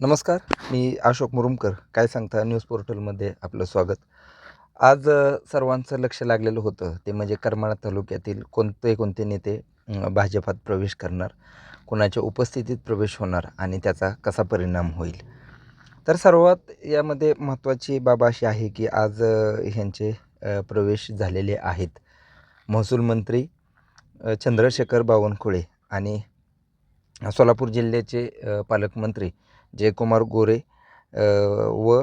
नमस्कार मी अशोक मुरुमकर. काय सांगता न्यूज पोर्टलमध्ये आपलं स्वागत. आज सर्वांचं लक्ष लागलेलं होतं ते म्हणजे करमाळा तालुक्यातील कोणते कोणते नेते भाजपात प्रवेश करणार कोणाच्या उपस्थितीत प्रवेश होणार आणि त्याचा कसा परिणाम होईल? तर सर्वात यामध्ये महत्त्वाची बाब अशी आहे की आज ह्यांचे प्रवेश झालेले आहेत महसूल मंत्री चंद्रशेखर बावनकुळे आणि सोलापूर जिल्ह्याचे पालकमंत्री जयकुमार गोरे व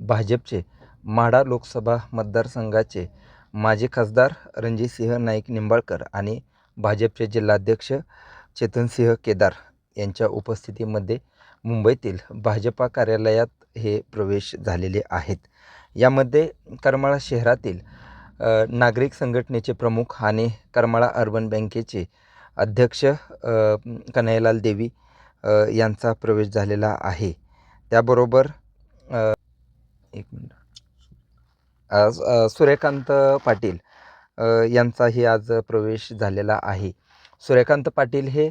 भाजपचे माढा लोकसभा मतदारसंघाचे माजी खासदार रणजितसिंह नाईक निंबाळकर आणि भाजपचे जिल्हाध्यक्ष चेतनसिंह केदार यांच्या उपस्थितीमध्ये मुंबईतील भाजपा कार्यालयात हे प्रवेश झालेले आहेत. यामध्ये करमाळा शहरातील नागरिक संघटनेचे प्रमुख आणि करमाळा अर्बन बँकेचे अध्यक्ष कन्हैयालाल देवी यांचा प्रवेश झालेला आहे. त्याबरोबर एक मिनिट. सूर्यकांत पाटील यांचाही आज प्रवेश झालेला आहे. सूर्यकांत पाटील हे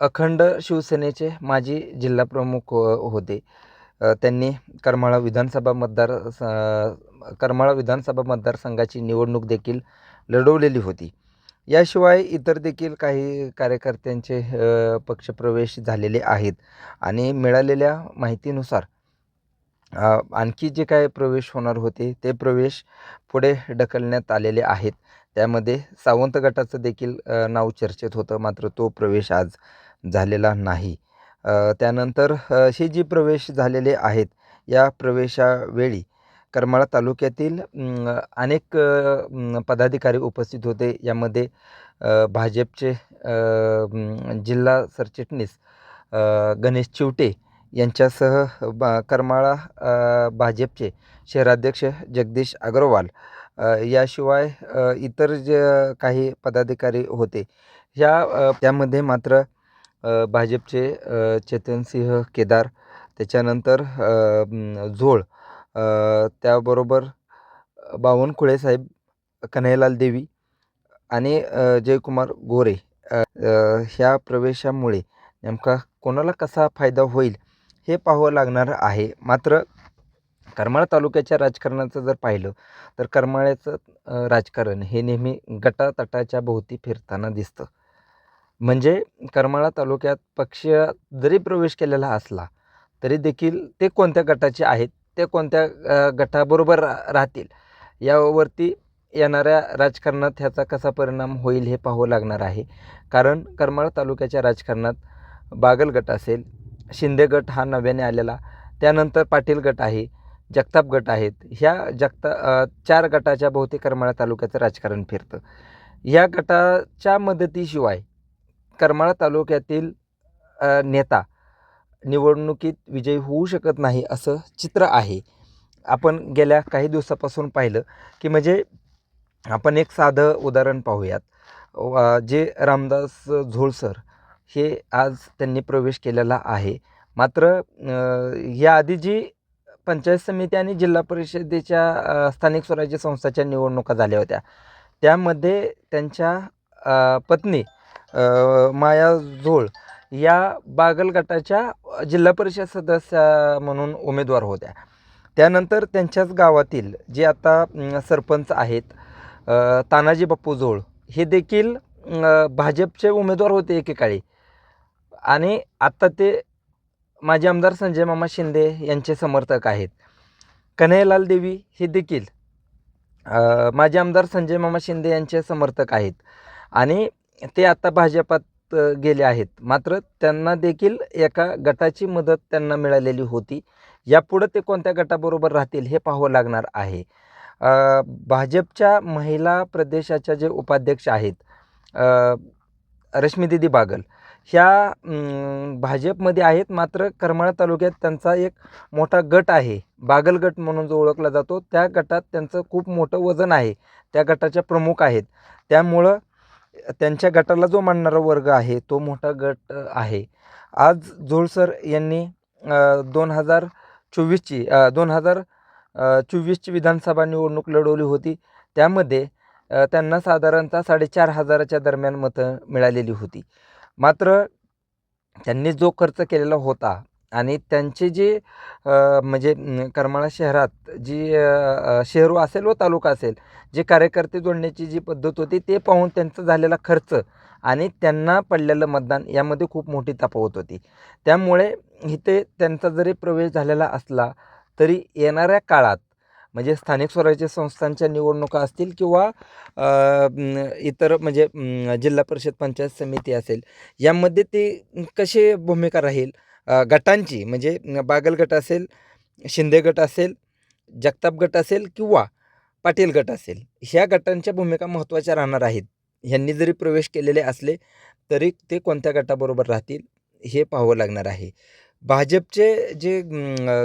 अखंड शिवसेनेचे माजी जिल्हाप्रमुख हो, होते. त्यांनी करमाळा विधानसभा मतदार स- करमाळा विधानसभा मतदारसंघाची निवडणूक देखील लढवलेली होती. याशिवाय इतर देखील काही कार्यकर्त्यांचे पक्षप्रवेश झालेले आहेत. आणि मिळालेल्या माहितीनुसार आणखी जे काय प्रवेश होणार होते ते प्रवेश पुढे ढकलण्यात आलेले आहेत. त्यामध्ये सावंत गटाचं देखील नाव चर्चेत होतं मात्र तो प्रवेश आज झालेला नाही. त्यानंतर हे जे प्रवेश झालेले आहेत या प्रवेशावेळी करमाळा तालुक्यातील अनेक पदाधिकारी उपस्थित होते. यामध्ये भाजपचे जिल्हा सरचिटणीस गणेश चिवटे यांच्यासह बा करमाळा भाजपचे शहराध्यक्ष जगदीश अग्रवाल याशिवाय इतर जे काही पदाधिकारी होते. ह्या त्यामध्ये मात्र भाजपचे अ, चेतनसिंह केदार त्याच्यानंतर झोळ त्याबरोबर बावनकुळे साहेब कन्हैयालाल देवी आणि जयकुमार गोरे ह्या प्रवेशामुळे नेमका कोणाला कसा फायदा होईल हे पाहावं लागणार आहे. मात्र करमाळा तालुक्याच्या राजकारणाचं जर पाहिलं तर करमाळ्याचं राजकारण हे नेहमी गटातटाच्या भोवती फिरताना दिसतं. म्हणजे करमाळा तालुक्यात पक्ष जरी प्रवेश केलेला असला तरी देखील ते कोणत्या गटाचे आहेत ते कोणत्या गटाबरोबर रा राहतील? यावरती येणाऱ्या राजकारणात ह्याचा कसा परिणाम होईल हे पाहावं लागणार आहे. कारण करमाळा तालुक्याच्या राजकारणात बागल गट असेल शिंदे गट हा नव्याने आलेला त्यानंतर पाटील गट आहे जगताप गट आहेत. ह्या जगता चार गटाच्या भोवती करमाळा तालुक्याचं राजकारण फिरतं. या गटाच्या मदतीशिवाय करमाळा तालुक्यातील नेता निवडणुकीत विजयी होऊ शकत नाही असं चित्र आहे. आपण गेल्या काही दिवसापासून पाहिलं की म्हणजे आपण एक साधं उदाहरण पाहूयात. जे रामदास झोळसर हे आज त्यांनी प्रवेश केलेला आहे. मात्र याआधी जी पंचायत समिती आणि जिल्हा परिषदेच्या स्थानिक स्वराज्य संस्थाच्या निवडणुका झाल्या होत्या. त्यामध्ये त्यांच्या पत्नी माया झोळ या बागल गटाच्या जिल्हा परिषद सदस्य म्हणून उमेदवार होत्या. त्यानंतर त्यांच्याच गावातील जे आता सरपंच आहेत तानाजी बाप्पू जोळ हे देखील भाजपचे उमेदवार होते एकेकाळी. आणि आत्ता ते माजी आमदार संजय मामा शिंदे यांचे समर्थक आहेत. कन्हैयालाल देवी हे देखील माजी आमदार संजय मामा शिंदे यांचे समर्थक आहेत. आणि ते आता भाजपात गेले आहेत. मात्र त्यांना देखील एका गटाची मदत त्यांना मिळालेली होती. यापुढं ते कोणत्या गटाबरोबर राहतील हे पाहावं लागणार आहे. भाजपच्या महिला प्रदेशाच्या जे उपाध्यक्ष आहेत रश्मीदिदी बागल ह्या भाजपमध्ये आहेत. मात्र करमाळा तालुक्यात त्यांचा एक मोठा गट आहे. बागल गट म्हणून जो ओळखला जातो त्या गटात त्यांचं खूप मोठं वजन आहे. त्या गटाच्या प्रमुख आहेत. त्यामुळं त्यांच्या गटाला जो मानणारा वर्ग आहे तो मोठा गट आहे. आज झोळसर यांनी दोन हजार चोवीसची दोन हजार चोवीसची विधानसभा निवडणूक लढवली होती. त्यामध्ये त्यांना साधारणतः साडेचार हजाराच्या दरम्यान मतं मिळालेली होती. मात्र त्यांनी जो खर्च केलेला होता आणि त्यांचे जे म्हणजे करमाळा शहरात जी शहरू असेल व तालुका असेल जे कार्यकर्ते जोडण्याची जी पद्धत होती ते पाहून त्यांचा झालेला खर्च आणि त्यांना पडलेलं मतदान यामध्ये खूप मोठी तफावत होती. त्यामुळे इथे त्यांचा जरी प्रवेश झालेला असला तरी येणाऱ्या काळात म्हणजे स्थानिक स्वराज्य संस्थांच्या निवडणुका असतील किंवा इतर म्हणजे जिल्हा परिषद पंचायत समिती असेल यामध्ये ती कशी भूमिका राहील? गटांची म्हणजे बागल गट असेल शिंदे गट असेल जगताप गट असेल किंवा पाटील गट असेल ह्या गटांच्या भूमिका महत्त्वाच्या राहणार आहेत. ह्यांनी जरी प्रवेश केलेले असले तरी ते कोणत्या गटाबरोबर राहतील हे पाहावं लागणार आहे. भाजपचे जे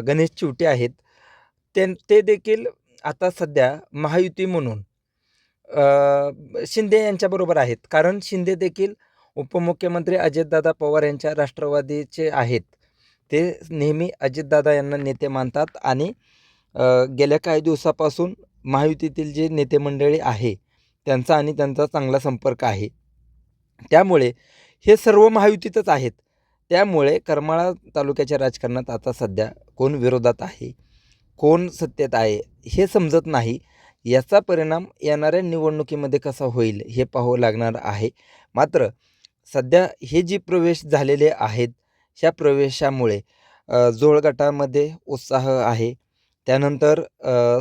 गणेश चिवटे आहेत ते ते देखील आता सध्या महायुती म्हणून शिंदे यांच्याबरोबर आहेत. कारण शिंदे देखील उपमुख्यमंत्री अजितदादा पवार यांच्या राष्ट्रवादीचे आहेत. ते नेहमी अजितदादा यांना नेते मानतात आणि गेल्या काही दिवसापासून महायुतीतील जे नेते मंडळी आहे त्यांचा आणि त्यांचा चांगला संपर्क आहे. त्यामुळे हे सर्व महायुतीतच आहेत. त्यामुळे करमाळा तालुक्याच्या राजकारणात आता सध्या कोण विरोधात आहे? कोण सत्तेत आहे? हे समजत नाही. याचा परिणाम येणाऱ्या निवडणुकीमध्ये कसा होईल हे पाहावं लागणार आहे. मात्र सध्या हे जी प्रवेश झालेले आहेत ह्या प्रवेशामुळे जोळगटामध्ये जोळ गटामध्ये उत्साह आहे. त्यानंतर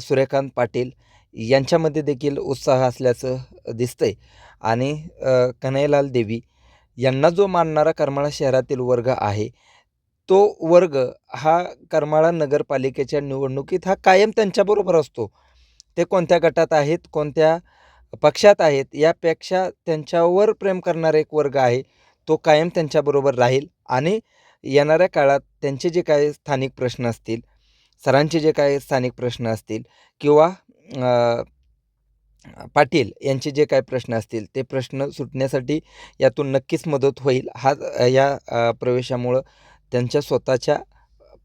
सूर्यकांत पाटील यांच्यामध्ये देखील उत्साह असल्याचं दिसतंय. आणि कन्हैयालाल देवी यांना जो मानणारा करमाळा शहरातील वर्ग आहे तो वर्ग हा करमाळा नगरपालिकेच्या निवडणुकीत हा कायम त्यांच्याबरोबर असतो. ते कोणत्या गटात आहेत कोणत्या पक्षात आहेत यापेक्षा त्यांच्यावर प्रेम करणारा एक वर्ग आहे तो कायम त्यांच्याबरोबर राहील आणि येणाऱ्या काळात त्यांचे जे काही स्थानिक प्रश्न असतील सरांचे जे काही स्थानिक प्रश्न असतील किंवा पाटील यांचे जे काही प्रश्न असतील ते प्रश्न सुटण्यासाठी यातून नक्कीच मदत होईल. हा या प्रवेशामुळं त्यांच्या स्वतःच्या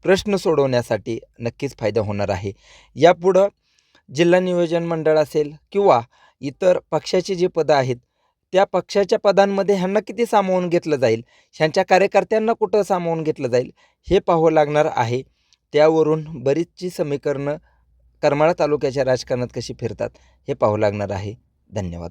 प्रश्न सोडवण्यासाठी नक्कीच फायदा होणार आहे. यापुढं जिल्हा नियोजन मंडळ असेल किंवा इतर पक्षाची जी पदं आहेत त्या पक्षाच्या पदांमध्ये ह्यांना किती सामावून घेतलं जाईल? ह्यांच्या कार्यकर्त्यांना कुठं सामावून घेतलं जाईल? हे पाहावं लागणार आहे. त्यावरून बरीचशी समीकरणं करमाळा तालुक्याच्या राजकारणात कशी फिरतात हे पाहावं लागणार आहे. धन्यवाद.